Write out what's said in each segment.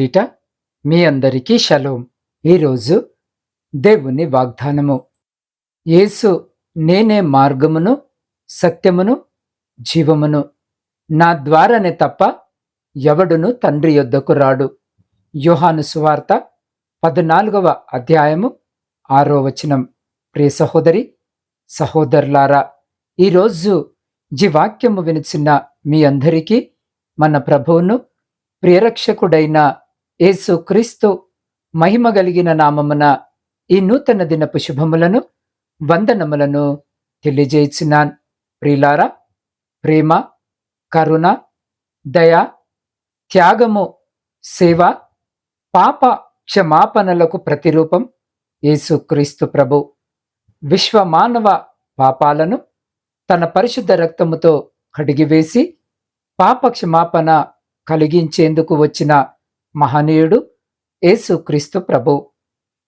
పేరిట మీ అందరికీ షలోం. ఈరోజు దేవుని వాగ్దానము. యేసు నేనే మార్గమును సత్యమును జీవమును. నా ద్వారానే తప్ప ఎవడును తండ్రి యొద్దకు రాడు. యోహాను సువార్త పద్నాలుగవ అధ్యాయము ఆరో వచనం. ప్రియ సహోదరి సహోదరులారా ఈరోజు జీ వాక్యము వినిచిన మీ అందరికీ మన ప్రభువును ప్రియరక్షకుడైన యేసు క్రీస్తు మహిమ కలిగిన నామమున ఈ నూతన దినపు శుభములను వందనములను తెలియజేయించినాన్ ప్రియులారా ప్రేమ కరుణ దయ త్యాగము సేవ పాప క్షమాపణలకు ప్రతిరూపం యేసుక్రీస్తు ప్రభు. విశ్వమానవ పాపాలను తన పరిశుద్ధ రక్తముతో కడిగివేసి పాప క్షమాపణ కలిగించేందుకు వచ్చిన మహనీయుడు యేసుక్రీస్తు ప్రభు.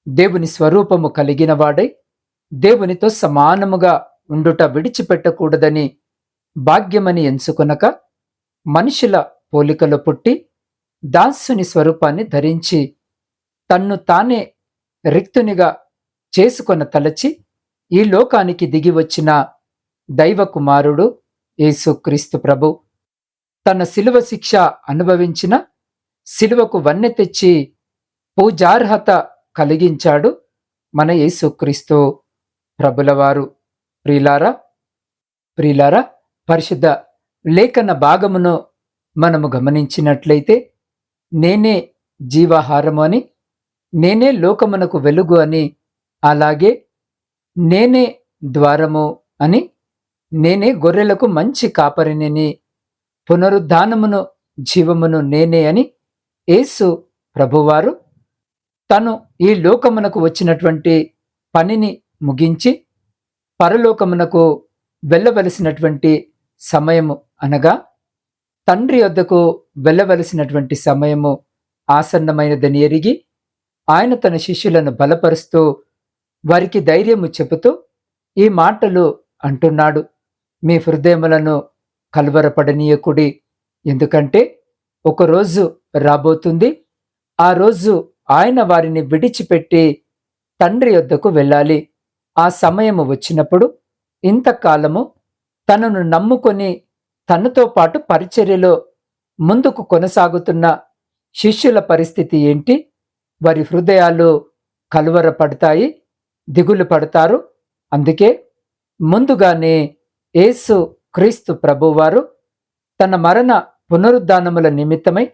దేవుని స్వరూపము కలిగినవాడై దేవునితో సమానముగా ఉండుట విడిచిపెట్టకూడదని భాగ్యమని ఎంచుకొనక మనుషుల పోలికలో పుట్టి దాసుని స్వరూపాన్ని ధరించి తన్ను తానే రిక్తునిగా చేసుకొన తలచి ఈ లోకానికి దిగి వచ్చిన దైవకుమారుడు యేసుక్రీస్తు ప్రభు. తన శిలువ శిక్ష అనుభవించిన శిలువకు వన్నె తెచ్చి పూజార్హత కలిగించాడు మన యేసుక్రీస్తు. ప్రభులవారు ప్రిలారా ప్రిలారా పరిశుద్ధ లేఖన భాగమును మనము గమనించినట్లయితే నేనే జీవాహారము అని నేనే లోకమునకు వెలుగు అని అలాగే నేనే ద్వారము అని నేనే గొర్రెలకు మంచి కాపరినని పునరుద్ధానమును జీవమును నేనే అని యేసు ప్రభువారు తను ఈ లోకమునకు వచ్చినటువంటి పనిని ముగించి పరలోకమునకు వెళ్ళవలసినటువంటి సమయము అనగా తండ్రి వద్దకు వెళ్ళవలసినటువంటి సమయము ఆసన్నమైనదని ఎరిగి ఆయన తన శిష్యులను బలపరుస్తూ వారికి ధైర్యము చెబుతూ ఈ మాటలు అంటున్నాడు. మీ హృదయములను కలవరపడనీయకుడి. ఎందుకంటే ఒకరోజు రాబోతుంది. ఆ రోజు ఆయన వారిని విడిచిపెట్టి తండ్రి యొద్దకు వెళ్ళాలి. ఆ సమయము వచ్చినప్పుడు ఇంతకాలము తనను నమ్ముకొని తనతో పాటు పరిచర్యలో ముందుకు కొనసాగుతున్న శిష్యుల పరిస్థితి ఏంటి? వారి హృదయాలు కలువరపడతాయి దిగులు పడతారు. అందుకే ముందుగానే యేసు క్రీస్తు ప్రభువారు తన మరణ పునరుద్ధానముల నిమిత్తమై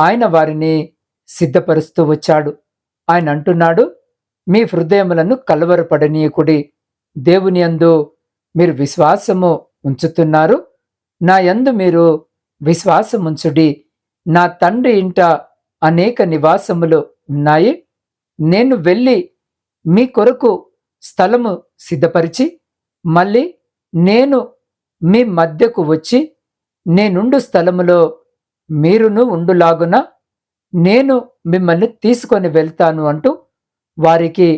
ఆయన వారిని సిద్ధపరుస్తూ వచ్చాడు. ఆయన అంటున్నాడు మీ హృదయములను కలవరపడనీయకుడి దేవుని యందు మీరు విశ్వాసము ఉంచుతున్నారు. నా యందు మీరు విశ్వాసముంచుడి. నా తండ్రి ఇంట అనేక నివాసములు ఉన్నాయి. నేను వెళ్ళి మీ కొరకు స్థలము సిద్ధపరిచి మళ్ళీ నేను మీ మధ్యకు వచ్చి నేనుండు స్థలములో మీరును ఉండులాగున నేను మిమ్మల్ని తీసుకొని వెళ్తాను అంటూ వారికి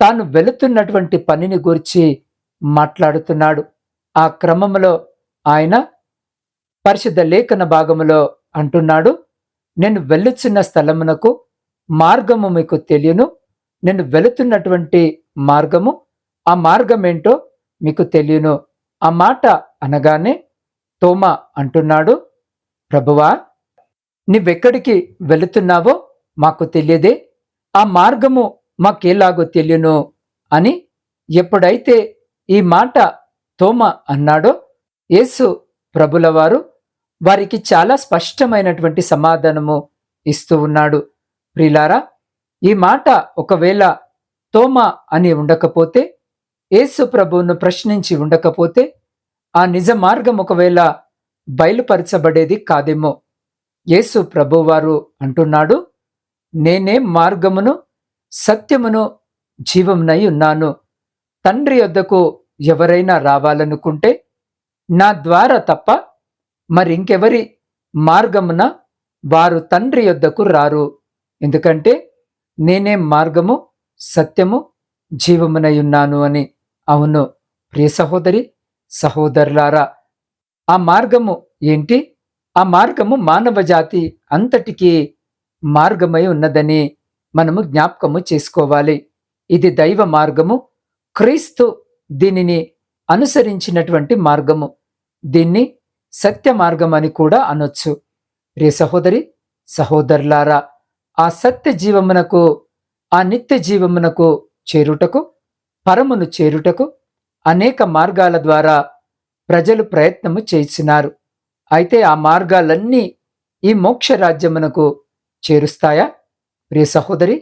తాను వెళుతున్నటువంటి పనిని గురించి మాట్లాడుతున్నాడు. ఆ క్రమంలో ఆయన పరిశుద్ధ లేఖన భాగములో అంటున్నాడు నేను వెళ్ళుచున్న స్థలమునకు మార్గము మీకు తెలియను. నేను వెళుతున్నటువంటి మార్గము ఆ మార్గం ఏంటో మీకు తెలియను. ఆ మాట అనగానే తోమ అంటున్నాడు. ప్రభువా నువ్వెక్కడికి వెళుతున్నావో మాకు తెలియదే. ఆ మార్గము మాకేలాగో తెలియను అని ఎప్పుడైతే ఈ మాట తోమ అన్నాడో యేసు ప్రభులవారు వారికి చాలా స్పష్టమైనటువంటి సమాధానము ఇస్తూ ఉన్నాడు. ప్రిలారా ఈ మాట ఒకవేళ తోమ అని ఉండకపోతే యేసు ప్రభువును ప్రశ్నించి ఉండకపోతే ఆ నిజ మార్గం ఒకవేళ బయలుపరచబడేది కాదేమో. యేసు ప్రభువారు అంటున్నాడు నేనే మార్గమును సత్యమును జీవమునై ఉన్నాను. తండ్రి వద్దకు ఎవరైనా రావాలనుకుంటే నా ద్వారా తప్ప మరింకెవరి మార్గమున వారు తండ్రి యొద్దకు రారు. ఎందుకంటే నేనే మార్గము సత్యము జీవమునై ఉన్నాను అని. అవును ప్రియ సహోదరి సహోదరులారా ఆ మార్గము ఏంటి? ఆ మార్గము మానవ జాతి అంతటికీ మార్గమై ఉన్నదని మనము జ్ఞాపకము చేసుకోవాలి. ఇది దైవ మార్గము. క్రీస్తు దీనిని అనుసరించినటువంటి మార్గము. దీన్ని సత్య మార్గం అని కూడా అనొచ్చు. రే సహోదరి సహోదరులారా ఆ సత్య జీవమునకు ఆ నిత్య జీవమునకు చేరుటకు పరమును చేరుటకు అనేక మార్గాల ద్వారా ప్రజలు ప్రయత్నము చేసినారు. అయితే ఆ మార్గాలన్నీ ఈ మోక్ష రాజ్యమునకు చేరుస్తాయా? ప్రియ సహోదరి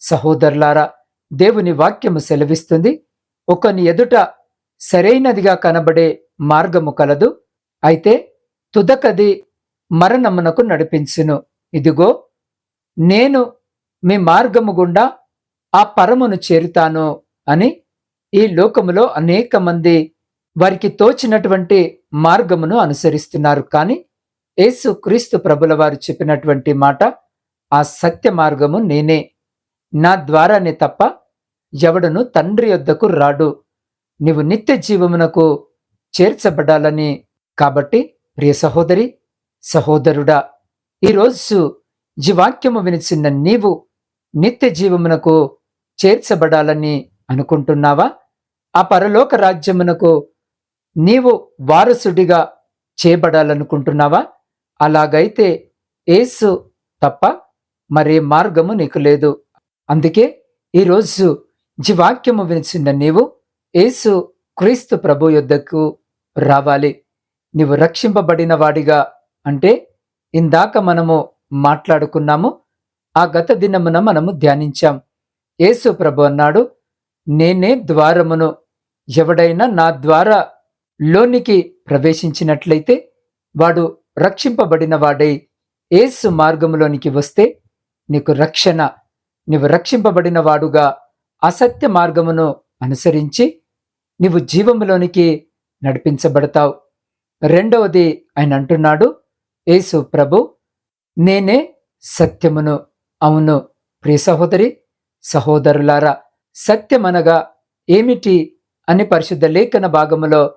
సహోదరులారా దేవుని వాక్యము సెలవిస్తుంది. ఒకని ఎదుట సరైనదిగా కనబడే మార్గము కలదు. అయితే తుదకది మరణమునకు నడిపించును. ఇదిగో నేను మీ మార్గము గుండా ఆ పరమును చేరుతాను అని ఈ లోకములో అనేక మంది వారికి తోచినటువంటి మార్గమును అనుసరిస్తున్నారు. కానీ యేసు క్రీస్తు ప్రభుల వారు చెప్పినటువంటి మాట ఆ సత్య మార్గము నేనే నా ద్వారానే తప్ప ఎవడను తండ్రి యొద్దకు రాడు. నీవు నిత్య జీవమునకు చేర్చబడాలని కాబట్టి ప్రియ సహోదరి సహోదరుడా ఈరోజు జీవాక్యము వినిచిన్న నీవు నిత్య జీవమునకు చేర్చబడాలని అనుకుంటున్నావా? ఆ పరలోక రాజ్యమునకు నీవు వారసుడిగా చేయబడాలనుకుంటున్నావా? అలాగైతే ఏసు తప్ప మరే మార్గము నీకు లేదు. అందుకే ఈరోజు జీవాక్యము వినిచిన నీవు ఏసు క్రీస్తు ప్రభు యొద్దకు రావాలి. నీవు రక్షింపబడిన వాడిగా అంటే ఇందాక మనము మాట్లాడుకున్నాము ఆ గత దినమున మనము ధ్యానించాం. యేసు ప్రభు అన్నాడు నేనే ద్వారమును ఎవడైనా నా ద్వారా లోనికి ప్రవేశించినట్లయితే వాడు రక్షింపబడిన వాడై ఏసు మార్గములోనికి వస్తే నీకు రక్షణ నీవు రక్షింపబడిన వాడుగా అసత్య మార్గమును అనుసరించి నీవు జీవములోనికి నడిపించబడతావు. రెండవది ఆయన అంటున్నాడు యేసు ప్రభు నేనే సత్యమును అవును ప్రియ సహోదరి సహోదరులారా సత్యమనగా ఏమిటి అని పరిశుద్ధ లేఖన భాగములో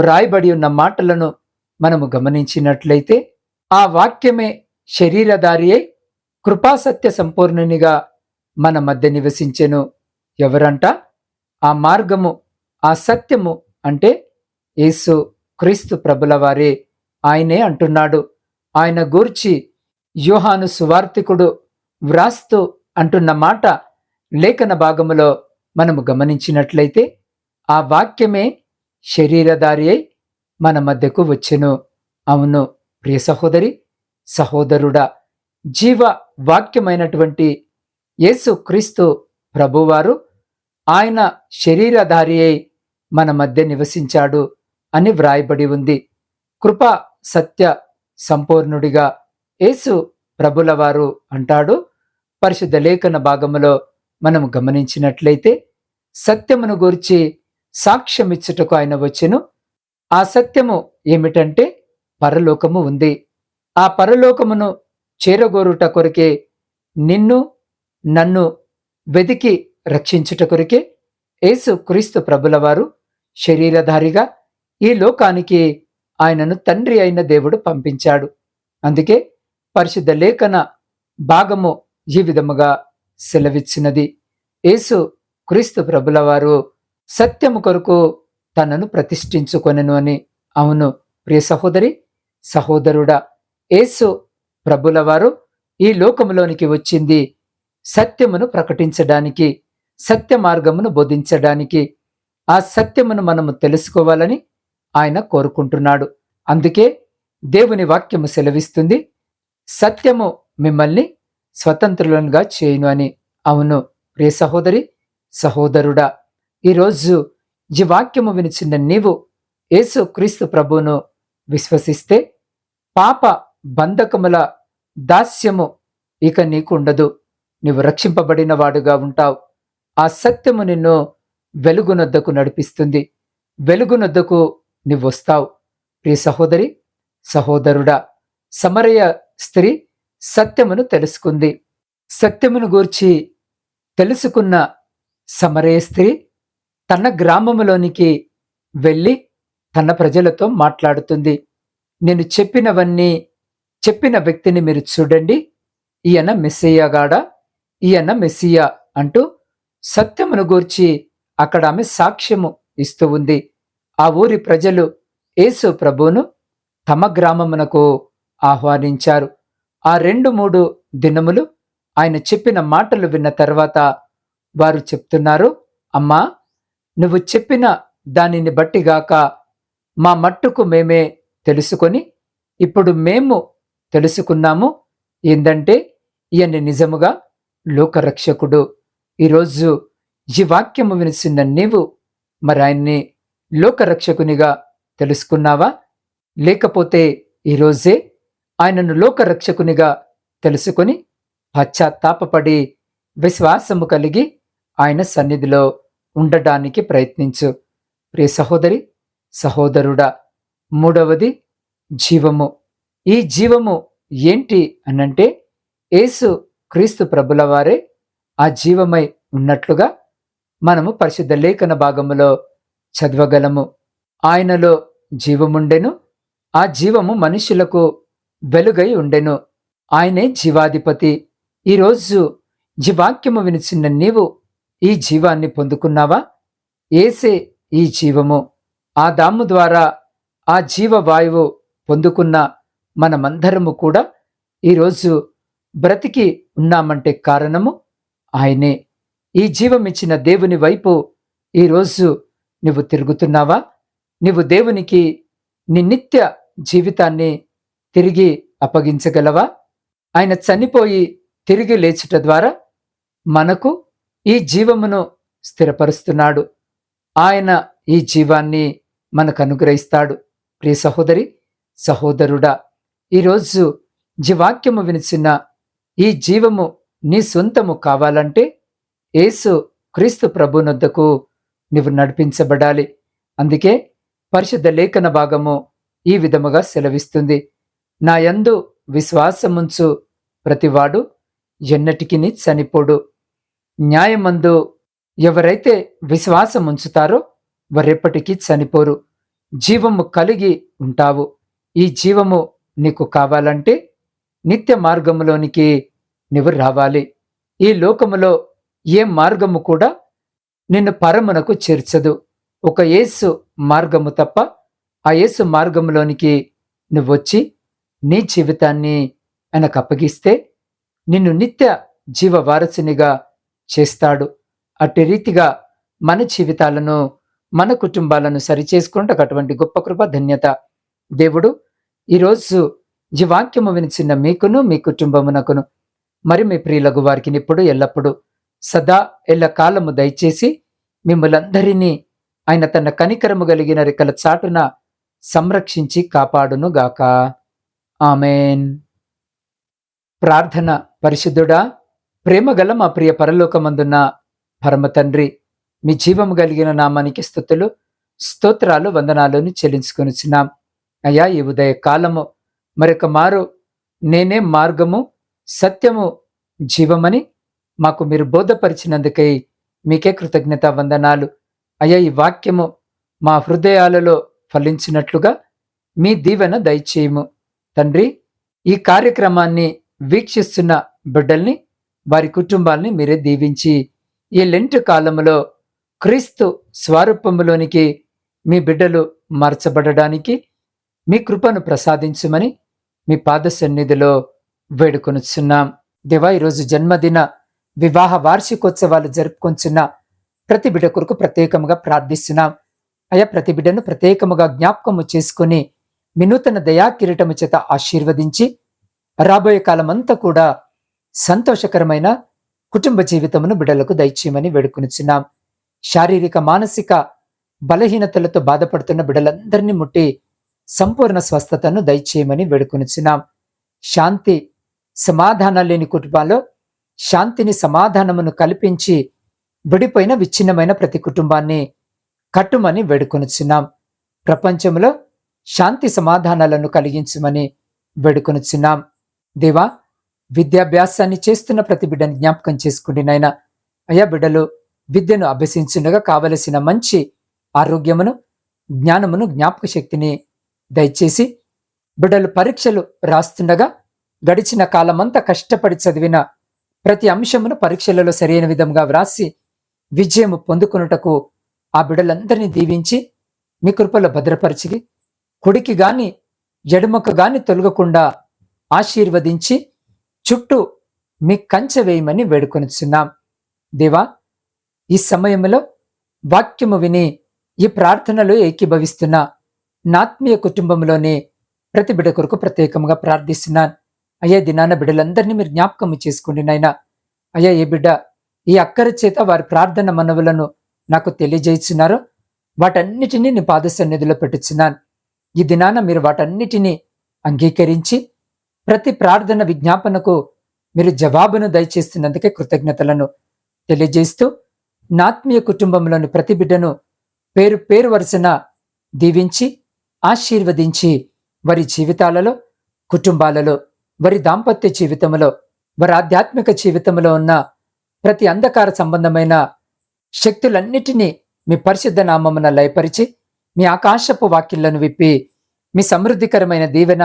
రాయబడి ఉన్న మాటలను మనము గమనించినట్లయితే ఆ వాక్యమే శరీరధారి అయి కృపాసత్య సంపూర్ణునిగా మన మధ్య నివసించెను. ఎవరంట? ఆ మార్గము ఆ సత్యము అంటే యేసు క్రీస్తు ప్రభుల వారే. ఆయనే అంటున్నాడు. ఆయన గూర్చి యోహాను సువార్తికుడు వ్రాస్తూ అంటున్న మాట లేఖన భాగములో మనము గమనించినట్లయితే ఆ వాక్యమే శరీరధారి అయి మన మధ్యకు వచ్చెను. అవును ప్రియ సహోదరి సహోదరుడా జీవ వాక్యమైనటువంటి యేసు క్రీస్తు ప్రభువారు ఆయన శరీరధారి అయి మన మధ్య నివసించాడు అని వ్రాయబడి ఉంది. కృప సత్య సంపూర్ణుడిగా యేసు ప్రభులవారు అంటాడు. పరిశుద్ధ లేఖన భాగములో మనం గమనించినట్లయితే సత్యమును గురించి సాక్ష్యమిచ్చుటకు ఆయన వచ్చెను. ఆ సత్యము ఏమిటంటే పరలోకము ఉంది. ఆ పరలోకమును చేరగోరుట కొరకే నిన్ను నన్ను వెదికి రక్షించుట కొరకే యేసు క్రీస్తు ప్రభులవారు శరీరధారిగా ఈ లోకానికి ఆయనను తండ్రి అయిన దేవుడు పంపించాడు. అందుకే పరిశుద్ధ లేఖన భాగము ఈ విధముగా సెలవిచ్చినది. యేసు క్రీస్తు ప్రభులవారు సత్యము కొరకు తనను ప్రతిష్ఠించుకొనెను అని. అవును ప్రియ సహోదరి సహోదరుడా యేసు ప్రభులవారు ఈ లోకములోనికి వచ్చింది. సత్యమును ప్రకటించడానికి సత్య మార్గమును బోధించడానికి. ఆ సత్యమును మనము తెలుసుకోవాలని ఆయన కోరుకుంటున్నాడు. అందుకే దేవుని వాక్యము సెలవిస్తుంది సత్యము మిమ్మల్ని స్వతంత్రులనుగా చేయును అని. అవును ప్రియ సహోదరి సహోదరుడా. ఈరోజు ఈ వాక్యము వినిచిన నీవు యేసు క్రీస్తు ప్రభువును విశ్వసిస్తే పాప బంధకముల దాస్యము ఇక నీకు ఉండదు నీవు రక్షింపబడిన వాడుగా ఉంటావు. ఆ సత్యము నిన్ను వెలుగునొద్దకు నడిపిస్తుంది. వెలుగునొద్దకు నువ్వు వస్తావు ప్రియ సహోదరి సహోదరుడా సమరయ స్త్రీ సత్యమును తెలుసుకుంది. సత్యమును గూర్చి తెలుసుకున్న సమరయ స్త్రీ తన గ్రామములోనికి వెళ్ళి తన ప్రజలతో మాట్లాడుతుంది. నేను చెప్పినవన్నీ చెప్పిన వ్యక్తిని మీరు చూడండి. ఈయన మెస్సియగాడా ఈయన మెస్సియా అంటూ సత్యమును గూర్చి అక్కడ ఆమె సాక్ష్యము ఇస్తూ ఉంది. ఆ ఊరి ప్రజలు యేసు ప్రభువును తమ గ్రామమునకు ఆహ్వానించారు. ఆ రెండు మూడు దినములు ఆయన చెప్పిన మాటలు విన్న తర్వాత వారు చెప్తున్నారు అమ్మా నువ్వు చెప్పిన దానిని బట్టిగాక మా మట్టుకు మేమే తెలుసుకొని ఇప్పుడు మేము తెలుసుకున్నాము ఏందంటే ఈయన నిజముగా లోకరక్షకుడు. ఈరోజు ఈ వాక్యము వినిసిన నీవు మరి ఆయన్ని లోకరక్షకునిగా తెలుసుకున్నావా? లేకపోతే ఈరోజే ఆయనను లోకరక్షకునిగా తెలుసుకొని పశ్చాత్తాపడి విశ్వాసము కలిగి ఆయన సన్నిధిలో ఉండటానికి ప్రయత్నించు. ప్రియ సహోదరి సహోదరుడా మూడవది జీవము. ఈ జీవము ఏంటి అనంటే యేసు క్రీస్తు ప్రభుల వారే ఆ జీవమై ఉన్నట్లుగా మనము పరిశుద్ధ లేఖన భాగములో చదవగలము. ఆయనలో జీవముండెను ఆ జీవము మనుషులకు వెలుగై ఉండెను. ఆయనే జీవాధిపతి. ఈరోజు జీవాక్యము వినిచిన్న నీవు ఈ జీవాన్ని పొందుకున్నావా? ఏసే ఈ జీవము. ఆ దాము ద్వారా ఆ జీవవాయువు పొందుకున్న మనమందరము కూడా ఈరోజు బ్రతికి ఉన్నామంటే కారణము ఆయనే. ఈ జీవమిచ్చిన దేవుని వైపు ఈరోజు నువ్వు తిరుగుతున్నావా? నువ్వు దేవునికి నీ నిత్య జీవితాన్ని తిరిగి అప్పగించగలవా? ఆయన చనిపోయి తిరిగి లేచుట ద్వారా మనకు ఈ జీవమును స్థిరపరుస్తున్నాడు. ఆయన ఈ జీవాన్ని మనకు అనుగ్రహిస్తాడు. ప్రియ సహోదరి సహోదరుడా ఈరోజు జీవాక్యము వినిచిన ఈ జీవము నీ సొంతము కావాలంటే యేసు క్రీస్తు ప్రభునొద్దకు నువ్వు నడిపించబడాలి. అందుకే పరిశుద్ధ లేఖన భాగము ఈ విధముగా సెలవిస్తుంది. నా యందు విశ్వాసముంచు ప్రతివాడు ఎన్నటికిని చనిపోడు. న్యాయమందు ఎవరైతే విశ్వాసం ఉంచుతారో వారెప్పటికీ చనిపోరు. జీవము కలిగి ఉంటావు. ఈ జీవము నీకు కావాలంటే నిత్య మార్గములోనికి నువ్వు రావాలి. ఈ లోకములో ఏ మార్గము కూడా నిన్ను పరమునకు చేర్చదు. ఒక యేసు మార్గము తప్ప ఆ యేసు మార్గంలోనికి నువ్వొచ్చి నీ జీవితాన్ని ఆయనకు అప్పగిస్తే నిన్ను నిత్య జీవ వారసునిగా చేస్తాడు. అట్టి రీతిగా మన జీవితాలను మన కుటుంబాలను సరిచేసుకుంటూ అటువంటి గొప్ప కృప ధన్యత. దేవుడు ఈరోజు ఈ వాక్యము వినిచిన మీకును మీ కుటుంబమునకును మరి మీ ప్రియులకు వారికి ఇప్పుడు ఎల్లప్పుడూ సదా ఎల్ల కాలము దయచేసి మిమ్మలందరినీ ఆయన తన కనికరము కలిగిన రెక్కల చాటున సంరక్షించి కాపాడును గాక ఆమెన్. ప్రార్థన పరిశుద్ధుడా ప్రేమగల మా ప్రియ పరలోకమందున్న పరమ తండ్రి మీ జీవము కలిగిన నామానికి స్థుతులు స్తోత్రాలు వందనాలను చెల్లించుకొనిచున్నాం. అయ్యా ఈ ఉదయ కాలము మరొక మారు నేనే మార్గము సత్యము జీవమని మాకు మీరు బోధపరిచినందుకై మీకే కృతజ్ఞత వందనాలు. అయ్యా ఈ వాక్యము మా హృదయాలలో ఫలించినట్లుగా మీ దీవెన దయచేయము. తండ్రి ఈ కార్యక్రమాన్ని వీక్షిస్తున్న బిడ్డల్ని వారి కుటుంబాలని మీరే దీవించి ఈ లెంట్ కాలంలో క్రీస్తు స్వరూపములోనికి మీ బిడ్డలు మార్చబడడానికి మీ కృపను ప్రసాదించమని మీ పాద సన్నిధిలో వేడుకొనుచున్నాం. దేవా ఈరోజు జన్మదిన వివాహ వార్షికోత్సవాలు జరుపుకొంచున్న ప్రతి బిడ్డ కొరకు ప్రత్యేకముగా ప్రార్థిస్తున్నాం. అయా ప్రతి బిడ్డను ప్రత్యేకముగా జ్ఞాపకము చేసుకుని వినూతన దయా కిరీటము చేత ఆశీర్వదించి రాబోయే కాలమంతా కూడా సంతోషకరమైన కుటుంబ జీవితమును బిడ్డలకు దయచేయమని వేడుకొనిచున్నాం. శారీరక మానసిక బలహీనతలతో బాధపడుతున్న బిడ్డలందరినీ ముట్టి సంపూర్ణ స్వస్థతను దయచేయమని వేడుకొనిచున్నాం. శాంతి సమాధానం లేని కుటుంబాల్లో శాంతిని సమాధానమును కల్పించి విడిపోయిన విచ్ఛిన్నమైన ప్రతి కుటుంబాన్ని కట్టుమని వేడుకొనుచున్నాం. ప్రపంచంలో శాంతి సమాధానాలను కలిగించమని వేడుకొనుచున్నాం. దేవా విద్యాభ్యాసాన్ని చేస్తున్న ప్రతి బిడ్డను జ్ఞాపకం చేసుకుండి నాయన. అయ్యా బిడ్డలు విద్యను అభ్యసించుండగా కావలసిన మంచి ఆరోగ్యమును జ్ఞానమును జ్ఞాపక శక్తిని దయచేసి బిడ్డలు పరీక్షలు రాస్తుండగా గడిచిన కాలమంతా కష్టపడి చదివిన ప్రతి అంశమును పరీక్షలలో సరైన విధంగా వ్రాసి విజయము పొందుకొనుటకు ఆ బిడ్డలందరినీ దీవించి మీ కృపలో భద్రపరిచి కుడికి గాని ఎడమకు గాని తొలగకుండా ఆశీర్వదించి చుట్టూ మీ కంచె వేయమని వేడుకొనిచున్నాం. దేవా ఈ సమయంలో వాక్యము విని ఈ ప్రార్థనలో ఏకీభవిస్తున్న నాత్మీయ కుటుంబంలోని ప్రతి బిడ కొరకు ప్రత్యేకంగా ప్రార్థిస్తున్నాను. అయ్యా దినాన బిడ్డలందరినీ మీరు జ్ఞాపకం చేసుకోండి నాయన. అయ్యా ఏ బిడ్డ ఈ అక్కర చేత వారి ప్రార్థన మనవులను నాకు తెలియజేస్తున్నారో వాటన్నిటినీ నీ పాద సన్నిధిలో పెట్టుచున్నాను. ఈ దినాన మీరు వాటన్నిటినీ అంగీకరించి ప్రతి ప్రార్థన విజ్ఞాపనకు మీరు జవాబును దయచేస్తున్నందుకే కృతజ్ఞతలను తెలియజేస్తూ నాత్మీయ కుటుంబంలోని ప్రతి బిడ్డను పేరు పేరు వరుసన దీవించి ఆశీర్వదించి వారి జీవితాలలో కుటుంబాలలో వారి దాంపత్య జీవితంలో వారి ఆధ్యాత్మిక జీవితంలో ఉన్న ప్రతి అంధకార సంబంధమైన శక్తులన్నిటినీ మీ పరిశుద్ధ నామమున లయపరిచి మీ ఆకాశపు వాక్యలను విప్పి మీ సమృద్ధికరమైన దీవెన